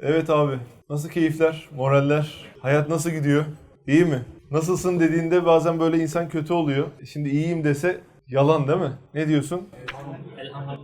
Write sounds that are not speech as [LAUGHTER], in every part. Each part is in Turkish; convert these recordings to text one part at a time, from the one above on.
Evet abi. Nasıl keyifler, moraller? Hayat nasıl gidiyor? İyi mi? Nasılsın dediğinde bazen böyle insan kötü oluyor. Şimdi iyiyim dese yalan değil mi? Ne diyorsun?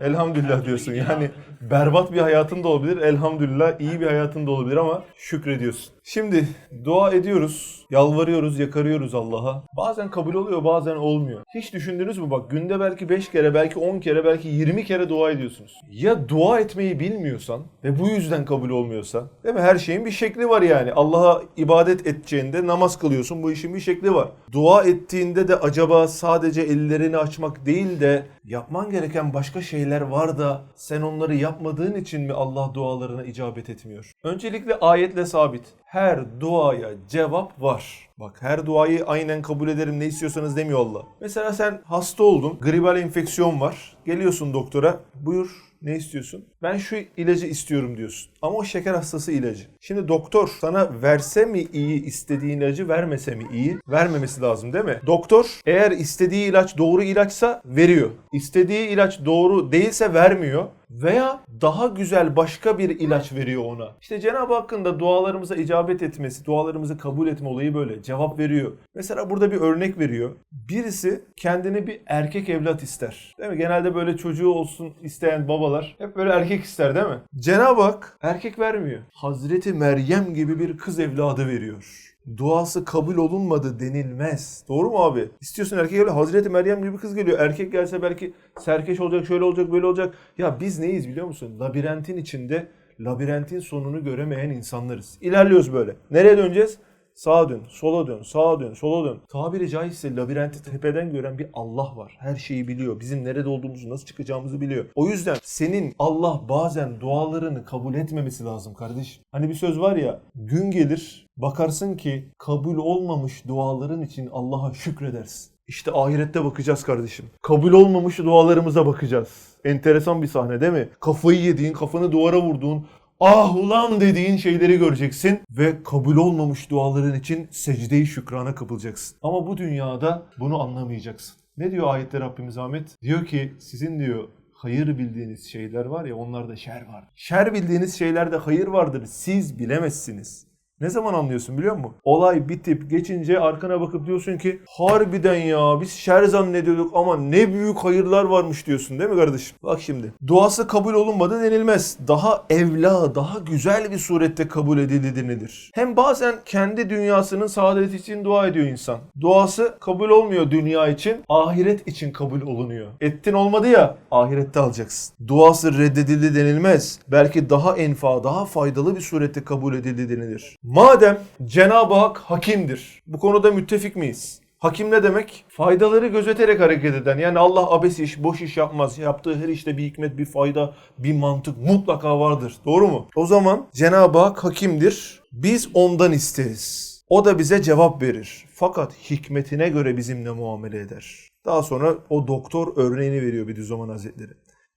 Elhamdülillah diyorsun. Yani berbat bir hayatın da olabilir. Elhamdülillah iyi bir hayatın da olabilir ama şükrediyorsun. Şimdi dua ediyoruz, yalvarıyoruz, yakarıyoruz Allah'a. Bazen kabul oluyor, bazen olmuyor. Hiç düşündünüz mü? Bak günde belki 5 kere, belki 10 kere, belki 20 kere dua ediyorsunuz. Ya dua etmeyi bilmiyorsan ve bu yüzden kabul olmuyorsa, değil mi? Her şeyin bir şekli var yani. Allah'a ibadet edeceğinde namaz kılıyorsun. Bu işin bir şekli var. Dua ettiğinde de acaba sadece ellerini açmak değil de yapman gereken başka şeyler var da sen onları yapmadığın için mi Allah dualarına icabet etmiyor? Öncelikle ayetle sabit. Her duaya cevap var. Bak her duayı aynen kabul ederim ne istiyorsanız demiyor Allah. Mesela sen hasta oldun, gribal enfeksiyon var. Geliyorsun doktora, buyur ne istiyorsun? Ben şu ilacı istiyorum diyorsun. Ama o şeker hastası ilacı. Şimdi doktor sana verse mi iyi istediğin ilacı vermese mi iyi? Vermemesi lazım değil mi? Doktor eğer istediği ilaç doğru ilaçsa veriyor. İstediği ilaç doğru değilse vermiyor. Veya daha güzel başka bir ilaç veriyor ona. İşte Cenab-ı Hakk'ın da dualarımıza icabet etmesi, dualarımızı kabul etme olayı böyle. Cevap veriyor. Mesela burada bir örnek veriyor. Birisi kendine bir erkek evlat ister. Değil mi? Genelde böyle çocuğu olsun isteyen babalar hep böyle erkek ister değil mi? Cenab-ı Hak erkek vermiyor. Hazreti Meryem gibi bir kız evladı veriyor duası kabul olunmadı denilmez. Doğru mu abi? İstiyorsun erkek evlat. Hazreti Meryem gibi kız geliyor. Erkek gelse belki serkeş olacak, şöyle olacak, böyle olacak. Ya biz neyiz biliyor musun? Labirentin içinde labirentin sonunu göremeyen insanlarız. İlerliyoruz böyle. Nereye döneceğiz? Sağa dön, sola dön, sağa dön, sola dön. Tabiri caizse labirenti tepeden gören bir Allah var. Her şeyi biliyor. Bizim nerede olduğumuzu, nasıl çıkacağımızı biliyor. O yüzden senin Allah bazen dualarını kabul etmemesi lazım kardeşim. Hani bir söz var ya, gün gelir bakarsın ki kabul olmamış duaların için Allah'a şükredersin. İşte ahirette bakacağız kardeşim. Kabul olmamış dualarımıza bakacağız. Enteresan bir sahne değil mi? Kafayı yediğin, kafanı duvara vurduğun, ah ulan dediğin şeyleri göreceksin ve kabul olmamış duaların için secde-i şükrana kapılacaksın. Ama bu dünyada bunu anlamayacaksın. Ne diyor ayette Rabbimiz Ahmet? Diyor ki sizin diyor hayır bildiğiniz şeyler var ya onlarda şer var. Şer bildiğiniz şeylerde hayır vardır. Siz bilemezsiniz. Ne zaman anlıyorsun biliyor musun? Olay bitip geçince arkana bakıp diyorsun ki harbiden ya biz şer zannediyorduk ama ne büyük hayırlar varmış diyorsun değil mi kardeşim? Bak şimdi duası kabul olunmadı denilmez. Daha evla, daha güzel bir surette kabul edildi denilir. Hem bazen kendi dünyasının saadeti için dua ediyor insan. Duası kabul olmuyor dünya için, ahiret için kabul olunuyor. Ettin olmadı ya, ahirette alacaksın. Duası reddedildi denilmez. Belki daha enfa, daha faydalı bir surette kabul edildi denilir. Madem Cenab-ı Hak hakimdir. Bu konuda müttefik miyiz? Hakim ne demek? Faydaları gözeterek hareket eden. Yani Allah abes iş, boş iş yapmaz. Yaptığı her işte bir hikmet, bir fayda, bir mantık mutlaka vardır. Doğru mu? O zaman Cenab-ı Hak hakimdir. Biz ondan isteriz. O da bize cevap verir. Fakat hikmetine göre bizimle muamele eder. Daha sonra o doktor örneğini veriyor Bediüzzaman Hazretleri.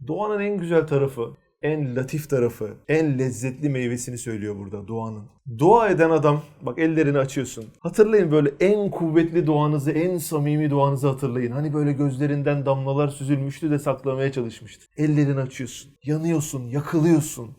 Doğanın en güzel tarafı, en latif tarafı, en lezzetli meyvesini söylüyor burada duanın. Dua eden adam, bak ellerini açıyorsun. Hatırlayın böyle en kuvvetli duanızı, en samimi duanızı hatırlayın. Hani böyle gözlerinden damlalar süzülmüştü de saklamaya çalışmıştı. Ellerini açıyorsun, yanıyorsun, yakılıyorsun.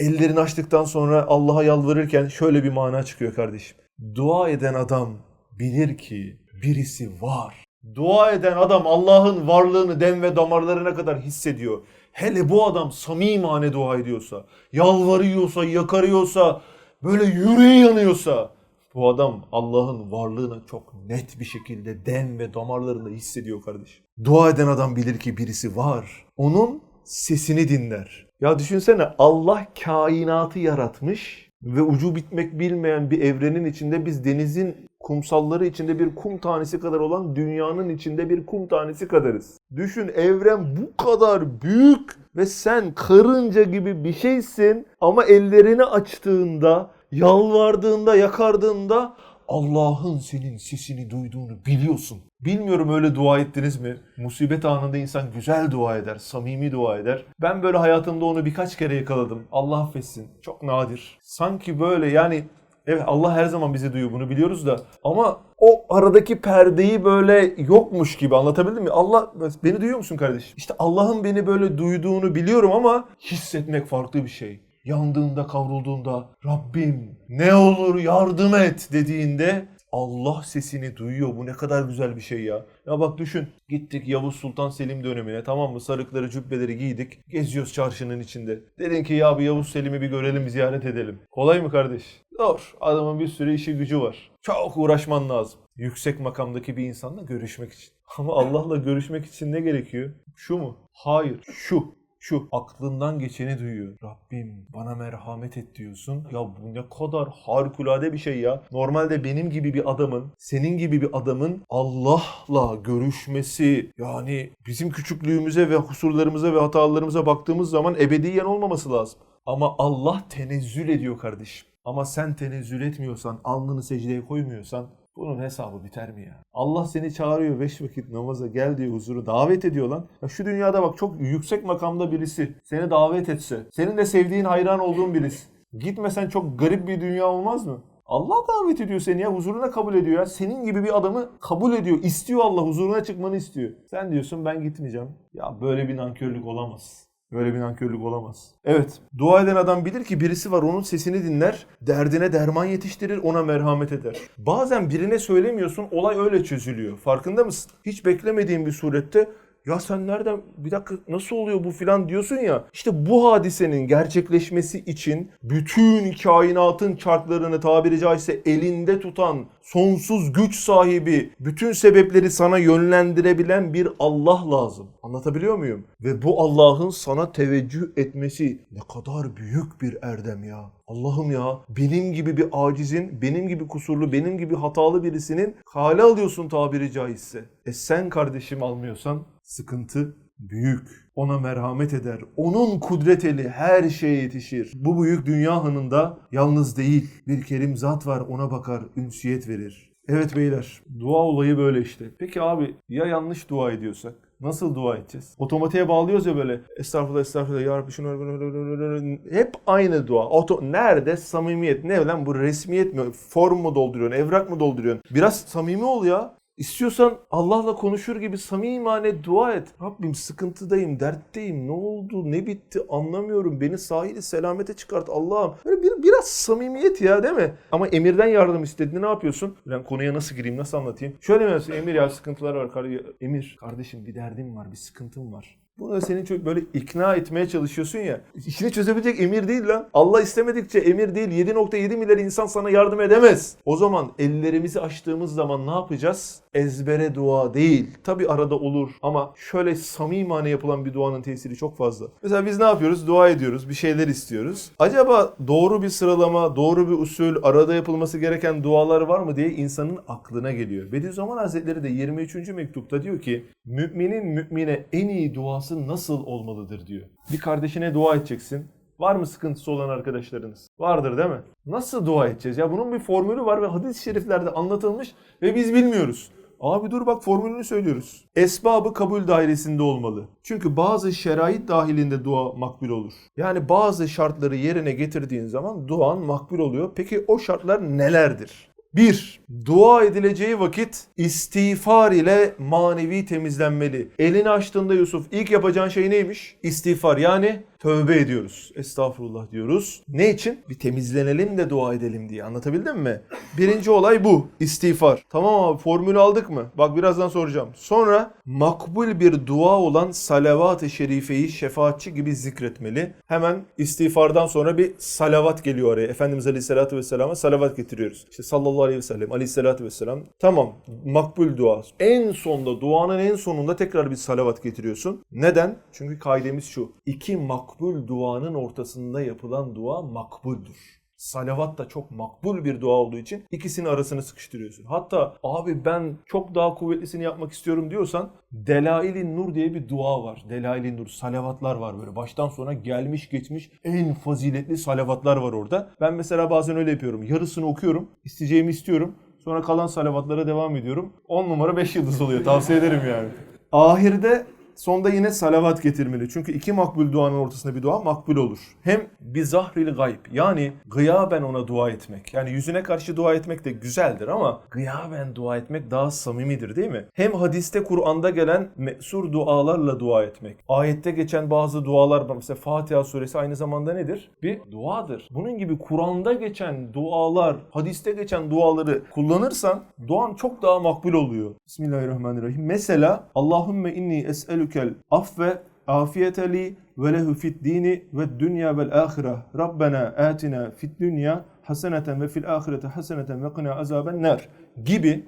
Ellerini açtıktan sonra Allah'a yalvarırken şöyle bir mana çıkıyor kardeşim. Dua eden adam bilir ki birisi var. Dua eden adam Allah'ın varlığını dem ve damarlarına kadar hissediyor. Hele bu adam samimane dua ediyorsa, yalvarıyorsa, yakarıyorsa, böyle yüreği yanıyorsa bu adam Allah'ın varlığını çok net bir şekilde dem ve damarlarında hissediyor kardeşim. Dua eden adam bilir ki birisi var. Onun sesini dinler. Ya düşünsene Allah kainatı yaratmış ve ucu bitmek bilmeyen bir evrenin içinde biz denizin kumsalları içinde bir kum tanesi kadar olan dünyanın içinde bir kum tanesi kadarız. Düşün evren bu kadar büyük ve sen karınca gibi bir şeysin ama ellerini açtığında, yalvardığında, yakardığında Allah'ın senin sesini duyduğunu biliyorsun. Bilmiyorum öyle dua ettiniz mi? Musibet anında insan güzel dua eder, samimi dua eder. Ben böyle hayatımda onu birkaç kere yakaladım. Allah affetsin. Çok nadir. Sanki böyle yani Evet Allah her zaman bizi duyuyor bunu biliyoruz da ama o aradaki perdeyi böyle yokmuş gibi anlatabildim mi? Allah beni duyuyor musun kardeşim? İşte Allah'ın beni böyle duyduğunu biliyorum ama hissetmek farklı bir şey. yandığında kavrulduğunda Rabbim ne olur yardım et dediğinde Allah sesini duyuyor. Bu ne kadar güzel bir şey ya. Ya bak düşün. Gittik Yavuz Sultan Selim dönemine tamam mı? Sarıkları cübbeleri giydik. Geziyoruz çarşının içinde. Dedin ki ya bir Yavuz Selim'i bir görelim ziyaret edelim. Kolay mı kardeş? Zor. Adamın bir sürü işi gücü var. Çok uğraşman lazım. Yüksek makamdaki bir insanla görüşmek için. Ama Allah'la görüşmek için ne gerekiyor? Şu mu? Hayır. Şu şu aklından geçeni duyuyor. Rabbim bana merhamet et diyorsun. Ya bu ne kadar harikulade bir şey ya. Normalde benim gibi bir adamın, senin gibi bir adamın Allah'la görüşmesi yani bizim küçüklüğümüze ve kusurlarımıza ve hatalarımıza baktığımız zaman ebediyen olmaması lazım. Ama Allah tenezzül ediyor kardeşim. Ama sen tenezzül etmiyorsan, alnını secdeye koymuyorsan bunun hesabı biter mi ya? Allah seni çağırıyor beş vakit namaza gel diye huzuru davet ediyor lan. Ya şu dünyada bak çok yüksek makamda birisi seni davet etse, senin de sevdiğin hayran olduğun birisi. Gitmesen çok garip bir dünya olmaz mı? Allah davet ediyor seni ya huzuruna kabul ediyor ya. Senin gibi bir adamı kabul ediyor. istiyor Allah huzuruna çıkmanı istiyor. Sen diyorsun ben gitmeyeceğim. Ya böyle bir nankörlük olamaz. Böyle bir nankörlük olamaz. Evet, dua eden adam bilir ki birisi var onun sesini dinler, derdine derman yetiştirir, ona merhamet eder. Bazen birine söylemiyorsun, olay öyle çözülüyor. Farkında mısın? Hiç beklemediğin bir surette ya sen nereden bir dakika nasıl oluyor bu filan diyorsun ya. İşte bu hadisenin gerçekleşmesi için bütün kainatın çarklarını tabiri caizse elinde tutan sonsuz güç sahibi, bütün sebepleri sana yönlendirebilen bir Allah lazım. Anlatabiliyor muyum? Ve bu Allah'ın sana teveccüh etmesi ne kadar büyük bir erdem ya. Allah'ım ya benim gibi bir acizin, benim gibi kusurlu, benim gibi hatalı birisinin hale alıyorsun tabiri caizse. E sen kardeşim almıyorsan sıkıntı büyük. Ona merhamet eder. Onun kudret eli her şeye yetişir. Bu büyük dünya hanında yalnız değil. Bir kerim zat var ona bakar, ünsiyet verir. Evet beyler, dua olayı böyle işte. Peki abi ya yanlış dua ediyorsak? Nasıl dua edeceğiz? Otomatiğe bağlıyoruz ya böyle. Estağfurullah, estağfurullah, ya Rabbi şunu... Hep aynı dua. Oto... Nerede samimiyet? Ne lan bu resmiyet mi? Form mu dolduruyorsun? Evrak mı dolduruyorsun? Biraz samimi ol ya. İstiyorsan Allah'la konuşur gibi samimane dua et. Rabbim sıkıntıdayım, dertteyim. Ne oldu, ne bitti anlamıyorum. Beni sahili selamete çıkart Allah'ım. Böyle bir, biraz samimiyet ya değil mi? Ama emirden yardım istediğinde ne yapıyorsun? Ben konuya nasıl gireyim, nasıl anlatayım? Şöyle diyorsun? Emir ya sıkıntılar var. Emir kardeşim bir derdim var, bir sıkıntım var. Bunu da senin çok böyle ikna etmeye çalışıyorsun ya. İşini çözebilecek emir değil lan. Allah istemedikçe emir değil. 7.7 milyar insan sana yardım edemez. O zaman ellerimizi açtığımız zaman ne yapacağız? Ezbere dua değil. Tabi arada olur ama şöyle samimane yapılan bir duanın tesiri çok fazla. Mesela biz ne yapıyoruz? Dua ediyoruz. Bir şeyler istiyoruz. Acaba doğru bir sıralama, doğru bir usul, arada yapılması gereken dualar var mı diye insanın aklına geliyor. Bediüzzaman Hazretleri de 23. mektupta diyor ki müminin mümine en iyi duası nasıl olmalıdır diyor. Bir kardeşine dua edeceksin. Var mı sıkıntısı olan arkadaşlarınız? Vardır değil mi? Nasıl dua edeceğiz? Ya bunun bir formülü var ve hadis-i şeriflerde anlatılmış ve biz bilmiyoruz. Abi dur bak formülünü söylüyoruz. Esbabı kabul dairesinde olmalı. Çünkü bazı şerait dahilinde dua makbul olur. Yani bazı şartları yerine getirdiğin zaman duan makbul oluyor. Peki o şartlar nelerdir? 1. Dua edileceği vakit istiğfar ile manevi temizlenmeli. Elini açtığında Yusuf ilk yapacağın şey neymiş? İstiğfar yani tövbe ediyoruz. Estağfurullah diyoruz. Ne için? Bir temizlenelim de dua edelim diye. Anlatabildim mi? Birinci olay bu. İstiğfar. Tamam abi formülü aldık mı? Bak birazdan soracağım. Sonra makbul bir dua olan salavat-ı şerifeyi şefaatçi gibi zikretmeli. Hemen istiğfardan sonra bir salavat geliyor oraya. Efendimiz Aleyhisselatü Vesselam'a salavat getiriyoruz. İşte sallallahu aleyhi ve sellem, aleyhissalatü vesselam. Tamam makbul dua. En sonda duanın en sonunda tekrar bir salavat getiriyorsun. Neden? Çünkü kaidemiz şu. İki makbul duanın ortasında yapılan dua makbuldür. Salavat da çok makbul bir dua olduğu için ikisinin arasını sıkıştırıyorsun. Hatta abi ben çok daha kuvvetlisini yapmak istiyorum diyorsan Delail-i Nur diye bir dua var. Delail-i Nur salavatlar var böyle baştan sona gelmiş geçmiş en faziletli salavatlar var orada. Ben mesela bazen öyle yapıyorum. Yarısını okuyorum, isteyeceğimi istiyorum. Sonra kalan salavatlara devam ediyorum. 10 numara 5 yıldız oluyor. Tavsiye ederim yani. [LAUGHS] Ahirde Sonda yine salavat getirmeli. Çünkü iki makbul duanın ortasında bir dua makbul olur. Hem bir zahril gayb yani gıyaben ona dua etmek. Yani yüzüne karşı dua etmek de güzeldir ama gıyaben dua etmek daha samimidir değil mi? Hem hadiste Kur'an'da gelen mesur dualarla dua etmek. Ayette geçen bazı dualar var. Mesela Fatiha suresi aynı zamanda nedir? Bir duadır. Bunun gibi Kur'an'da geçen dualar, hadiste geçen duaları kullanırsan duan çok daha makbul oluyor. Bismillahirrahmanirrahim. Mesela Allahümme inni es'elükel affe afiyete li ve lehu fid dini ve dünya vel ahire. Rabbena atina fid dünya haseneten ve fil ahirete haseneten ve qina azaben nar gibi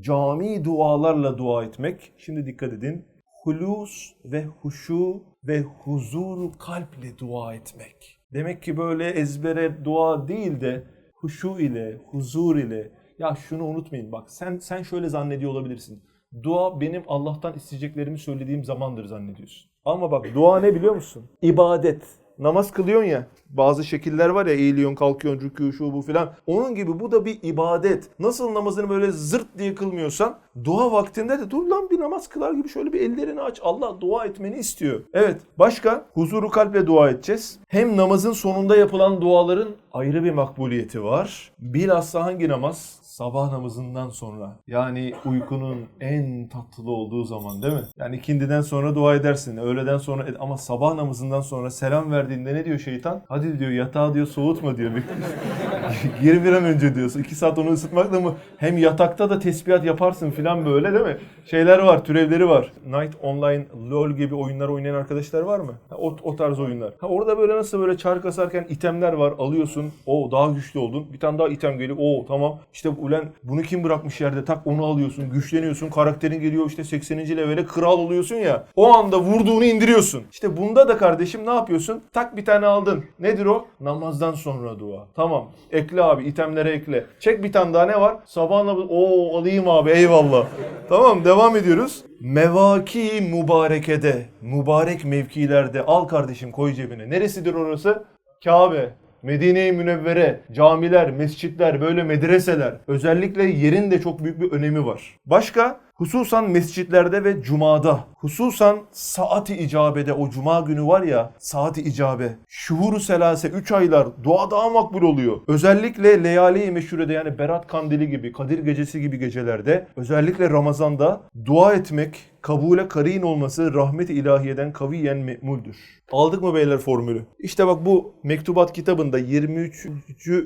cami dualarla dua etmek. Şimdi dikkat edin. Hulus ve huşu ve huzur kalple dua etmek. Demek ki böyle ezbere dua değil de huşu ile, huzur ile ya şunu unutmayın bak sen sen şöyle zannediyor olabilirsin. Dua benim Allah'tan isteyeceklerimi söylediğim zamandır zannediyorsun. Ama bak dua ne biliyor musun? İbadet. Namaz kılıyorsun ya. Bazı şekiller var ya eğiliyorsun, kalkıyorsun, rükû, şu bu filan. Onun gibi bu da bir ibadet. Nasıl namazını böyle zırt diye kılmıyorsan dua vaktinde de dur lan bir namaz kılar gibi şöyle bir ellerini aç. Allah dua etmeni istiyor. Evet. Başka? Huzuru kalple dua edeceğiz. Hem namazın sonunda yapılan duaların ayrı bir makbuliyeti var. Bilhassa hangi namaz? Sabah namazından sonra. Yani uykunun en tatlı olduğu zaman değil mi? Yani ikindiden sonra dua edersin. Öğleden sonra ed- ama sabah namazından sonra selam verdiğinde ne diyor şeytan? Hadi diyor yatağı diyor soğutma diyor. [LAUGHS] Gir bir an önce diyorsun. İki saat onu ısıtmakla mı? Hem yatakta da tesbihat yaparsın filan böyle değil mi? Şeyler var, türevleri var. Night Online, LoL gibi oyunlar oynayan arkadaşlar var mı? Ha, o, o tarz oyunlar. Ha, orada böyle nasıl böyle çark asarken itemler var. Alıyorsun. O daha güçlü oldun. Bir tane daha item geliyor. O tamam. İşte ulan bunu kim bırakmış yerde? Tak onu alıyorsun. Güçleniyorsun. Karakterin geliyor işte 80. levele kral oluyorsun ya. O anda vurduğunu indiriyorsun. İşte bunda da kardeşim ne yapıyorsun? Tak bir tane aldın. Nedir o? Namazdan sonra dua. Tamam. Ekle abi. itemlere ekle. Çek bir tane daha ne var? Sabah namazı. Oo alayım abi. Eyvallah. Tamam devam ediyoruz. Mevaki mübarekede, mübarek mevkilerde al kardeşim koy cebine. Neresidir orası? Kabe. Medine-i Münevvere, camiler, mescitler, böyle medreseler. Özellikle yerin de çok büyük bir önemi var. Başka? Hususan mescitlerde ve cumada. Hususan saati icabede o cuma günü var ya saati icabe. Şuhuru selase 3 aylar dua daha makbul oluyor. Özellikle leyali-i meşhurede yani Berat Kandili gibi, Kadir Gecesi gibi gecelerde özellikle Ramazan'da dua etmek, kabule karin olması rahmet-i ilahiyeden kaviyen me'muldür. Aldık mı beyler formülü? İşte bak bu mektubat kitabında 23.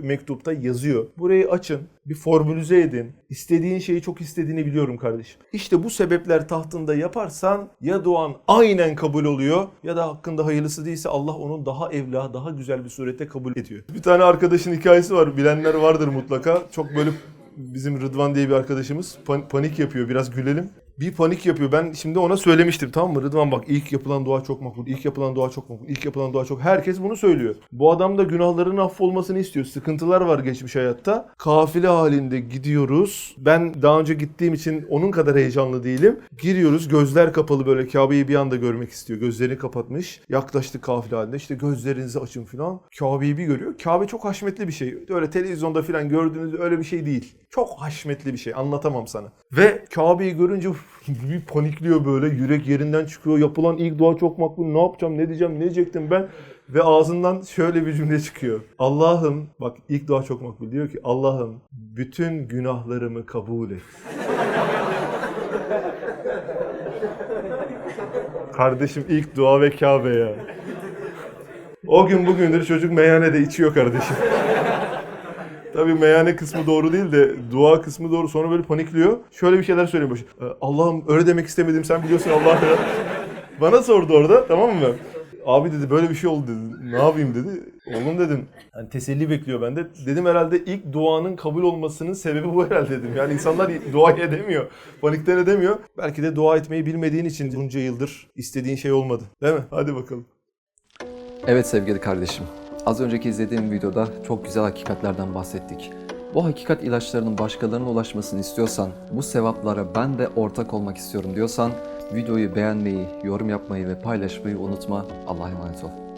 mektupta yazıyor. Burayı açın, bir formülize edin. İstediğin şeyi çok istediğini biliyorum kardeşim. İşte bu sebepler tahtında yaparsan ya duan aynen kabul oluyor ya da hakkında hayırlısı değilse Allah onun daha evla, daha güzel bir surette kabul ediyor. Bir tane arkadaşın hikayesi var. Bilenler vardır mutlaka. Çok böyle bizim Rıdvan diye bir arkadaşımız pan- panik yapıyor. Biraz gülelim. Bir panik yapıyor. Ben şimdi ona söylemiştim tamam mı? Rıdvan bak ilk yapılan dua çok makbul. ilk yapılan dua çok makbul. ilk yapılan dua çok. Herkes bunu söylüyor. Bu adam da günahlarının affolmasını istiyor. Sıkıntılar var geçmiş hayatta. Kafile halinde gidiyoruz. Ben daha önce gittiğim için onun kadar heyecanlı değilim. Giriyoruz. Gözler kapalı böyle Kabe'yi bir anda görmek istiyor. Gözlerini kapatmış. Yaklaştık kafile halinde. İşte gözlerinizi açın falan. Kabe'yi bir görüyor. Kabe çok haşmetli bir şey. Öyle televizyonda falan gördüğünüz öyle bir şey değil. Çok haşmetli bir şey. Anlatamam sana. Ve Kabe'yi görünce bir panikliyor böyle. Yürek yerinden çıkıyor. Yapılan ilk dua çok makbul. Ne yapacağım, ne diyeceğim, ne diyecektim ben? Ve ağzından şöyle bir cümle çıkıyor. Allah'ım, bak ilk dua çok makbul. Diyor ki Allah'ım bütün günahlarımı kabul et. [LAUGHS] Kardeşim ilk dua ve Kabe ya. O gün bugündür çocuk meyhanede içiyor kardeşim. Tabii meyhane kısmı doğru değil de dua kısmı doğru. Sonra böyle panikliyor. Şöyle bir şeyler söylüyor başı. "Ee, Allah'ım öyle demek istemedim sen biliyorsun Allah ya. [LAUGHS] Bana sordu orada tamam mı? Abi dedi böyle bir şey oldu dedi. Ne yapayım dedi. Oğlum dedim. Yani teselli bekliyor bende. Dedim herhalde ilk duanın kabul olmasının sebebi bu herhalde dedim. Yani insanlar dua edemiyor. Panikten edemiyor. Belki de dua etmeyi bilmediğin için bunca yıldır istediğin şey olmadı. Değil mi? Hadi bakalım. Evet sevgili kardeşim. Az önceki izlediğim videoda çok güzel hakikatlerden bahsettik. Bu hakikat ilaçlarının başkalarına ulaşmasını istiyorsan, bu sevaplara ben de ortak olmak istiyorum diyorsan, videoyu beğenmeyi, yorum yapmayı ve paylaşmayı unutma. Allah'a emanet ol.